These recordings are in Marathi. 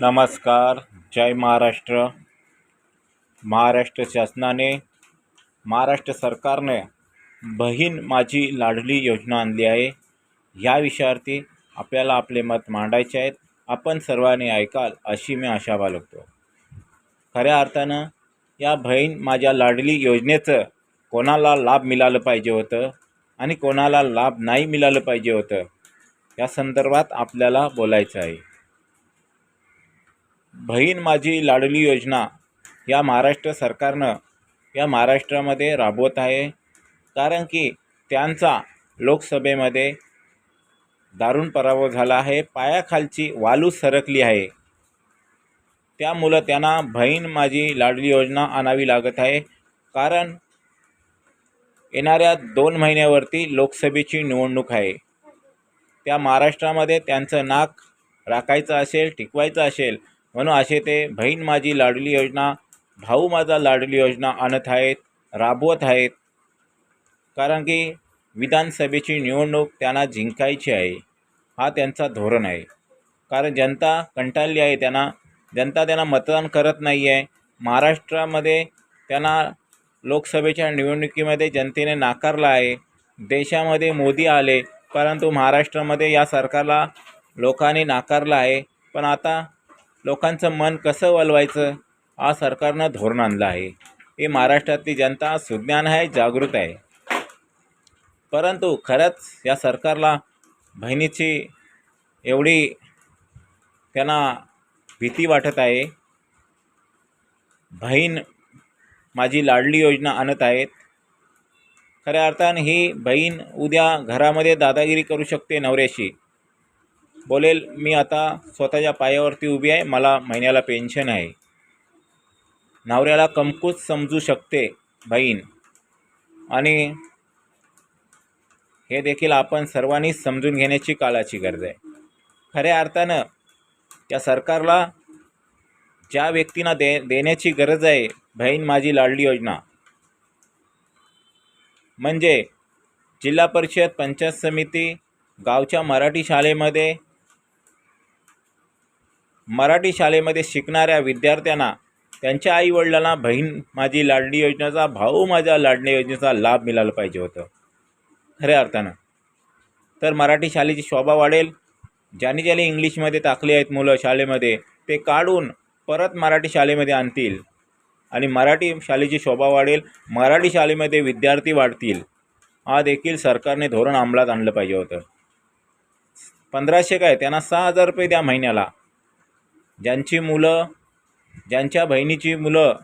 नमस्कार जय महाराष्ट्र. महाराष्ट्र शासनाने महाराष्ट्र सरकारने बहीण माझी लाडली योजना आणली आहे. ह्या विषयावरती आपल्याला आपले मत मांडायचे आहेत. आपण सर्वांनी ऐकाल अशी मी आशा बाळगतो. खऱ्या अर्थानं या बहीण माझ्या लाडली योजनेचं कोणाला लाभ मिळालं पाहिजे होतं आणि कोणाला लाभ नाही मिळालं पाहिजे होतं? या संदर्भात आपल्याला बोलायचं आहे. बहीण माझी लाडली योजना या महाराष्ट्र सरकारनं या महाराष्ट्रामध्ये राबवत आहे. कारण की त्यांचा लोकसभेमध्ये दारुण पराभव झाला आहे. पायाखालची वालू सरकली आहे. त्यामुळं त्यांना बहीण माझी लाडली योजना आणावी लागत आहे. कारण येणाऱ्या दोन महिन्यावरती लोकसभेची निवडणूक आहे. त्या महाराष्ट्रामध्ये त्यांचं नाक राखायचं असेल टिकवायचं असेल म्हणून असे ते बहीण माझी लाडली योजना भाऊ माझा लाडली योजना आणत आहेत राबवत आहेत. कारण की विधानसभेची निवडणूक त्यांना जिंकायची आहे हा त्यांचा धोरण आहे. कारण जनता कंटाळली आहे त्यांना जनता त्यांना मतदान करत नाही आहे. महाराष्ट्रामध्ये त्यांना लोकसभेच्या निवडणुकीमध्ये जनतेने नाकारला आहे. देशामध्ये मोदी आले परंतु महाराष्ट्रामध्ये या सरकारला लोकांनी नाकारला आहे. पण आता लोकांचं मन कसं वलवायचं हा सरकारनं धोरण आणलं आहे. हे महाराष्ट्रातली जनता सुज्ञान आहे जागृत आहे. परंतु खरंच या सरकारला बहिणीची एवढी त्यांना भीती वाटत आहे. बहीण माझी लाडली योजना आणत आहेत. खऱ्या अर्थानं ही बहीण उद्या घरामध्ये दादागिरी करू शकते नवऱ्याशी. बोलेल मी आता स्वतःच्या पायावरती उभी आहे मला महिन्याला पेन्शन आहे. नवऱ्याला कमकूच समजू शकते बहीण. आणि हे देखील आपण सर्वांनीच समजून घेण्याची काळाची गरज आहे. खऱ्या अर्थानं त्या सरकारला ज्या व्यक्तींना दे देण्याची गरज आहे बहीण माझी लाडली योजना. म्हणजे जिल्हा परिषद पंचायत समिती गावच्या मराठी शाळेमध्ये मराठी शाळेमध्ये शिकणाऱ्या विद्यार्थ्यांना त्यांच्या आईवडिलांना बहीण माझी लाडली योजनेचा भाऊ माझ्या लाडणी योजनेचा लाभ मिळाला पाहिजे होतं. खऱ्या अर्थानं. तर मराठी शाळेची शोभा वाढेल. ज्यांनी ज्याने इंग्लिशमध्ये टाकले आहेत मुलं शाळेमध्ये ते काढून परत मराठी शाळेमध्ये आणतील. आणि मराठी शाळेची शोभा वाढेल. मराठी शाळेमध्ये विद्यार्थी वाढतील. हा देखील सरकारने धोरण अंमलात आणलं पाहिजे होतं. पंधराशे काय? त्यांना सहा हजार रुपये द्या महिन्याला. ज्यांची मुलं ज्यांच्या बहिणीची मुलं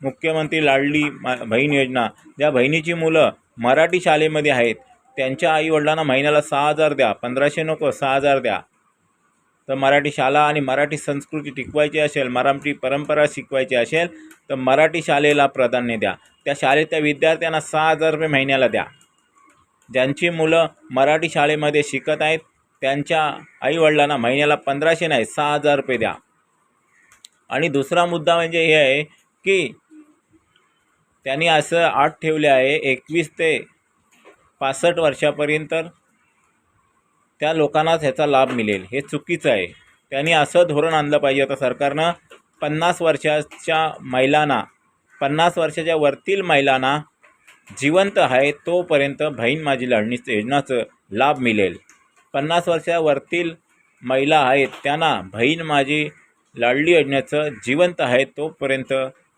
मुख्यमंत्री लाडली मा बहीण योजना ज्या बहिणीची मुलं मराठी शाळेमध्ये आहेत त्यांच्या आईवडिलांना महिन्याला सहा हजार द्या पंधराशे नको सहा हजार द्या. तर मराठी शाळा आणि मराठी संस्कृती टिकवायची असेल मराठी परंपरा शिकवायची असेल तर मराठी शाळेला प्राधान्य द्या. त्या शाळेतल्या विद्यार्थ्यांना सहा हजार रुपये महिन्याला द्या. ज्यांची मुलं मराठी शाळेमध्ये शिकत आहेत त्यांच्या आईवडिलांना महिन्याला पंधराशे नाही सहा हजार रुपये द्या. आणि दुसरा मुद्दा म्हणजे हे आहे की त्यांनी असं आठ ठेवले आहे एकवीस ते पासष्ट वर्षापर्यंत त्या लोकांनाच ह्याचा लाभ मिळेल. हे चुकीचं आहे. त्यांनी असं धोरण आणलं पाहिजे. होतं सरकारनं पन्नास वर्षाच्या महिलांना पन्नास वर्षाच्या वरतील महिलांना जिवंत आहे तोपर्यंत बहीण माझी लढणीचं योजनाचं लाभ मिळेल. पन्नास वर्षावरतील महिला आहेत. त्यांना बहीण माझी लाडली योजनेचं जिवंत आहे तोपर्यंत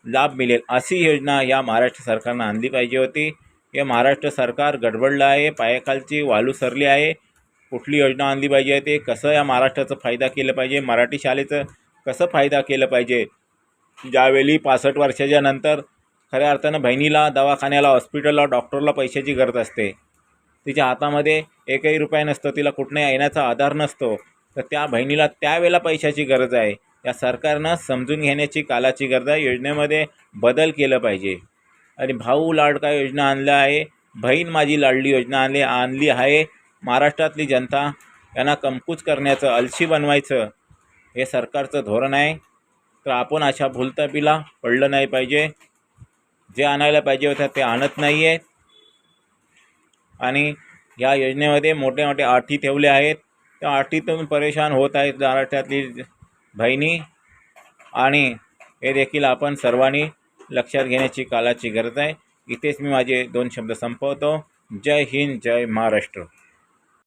लाभ मिळेल. अशी योजना या महाराष्ट्र सरकारनं आणली पाहिजे होती. हे महाराष्ट्र सरकार गडबडलं आहे पायाखालची वालू सरली आहे. कुठली योजना आणली पाहिजे ते कसं या महाराष्ट्राचं फायदा केलं पाहिजे? मराठी शाळेचं कसं फायदा केलं पाहिजे? ज्यावेळी पासष्ट वर्षाच्या नंतर खऱ्या अर्थानं बहिणीला दवाखान्याला हॉस्पिटलला डॉक्टरला पैशाची गरज असते. तिच्या हातामध्ये एकही रुपया नसतो तिला कुठनंही येण्याचा आधार नसतो तर त्या बहिणीला त्यावेळेला पैशाची गरज आहे. या सरकारनं समजून घेण्याची कालाची गरज आहे. योजनेमध्ये बदल केलं पाहिजे. आणि भाऊ लाडका योजना आणल्या आहे बहीण माझी लाडली योजना आणली आणली आहे. महाराष्ट्रातली जनता यांना कमकूच करण्याचं अलशी बनवायचं हे सरकारचं धोरण आहे. तर आपण अशा भूलतापीला पडलं नाही पाहिजे. जे आणायला पाहिजे होतं ते आणत नाही आहे आणि या योजनेमध्ये मोठे मोठे अटी ठेवले आहेत. त्या अटीतून परेशान होत आहेत महाराष्ट्रातली बहिणी. आणि हे देखील आपण सर्वांनी लक्षात घेण्याची कालाची गरज आहे. इथेच मी माझे दोन शब्द संपवतो. जय हिंद जय महाराष्ट्र.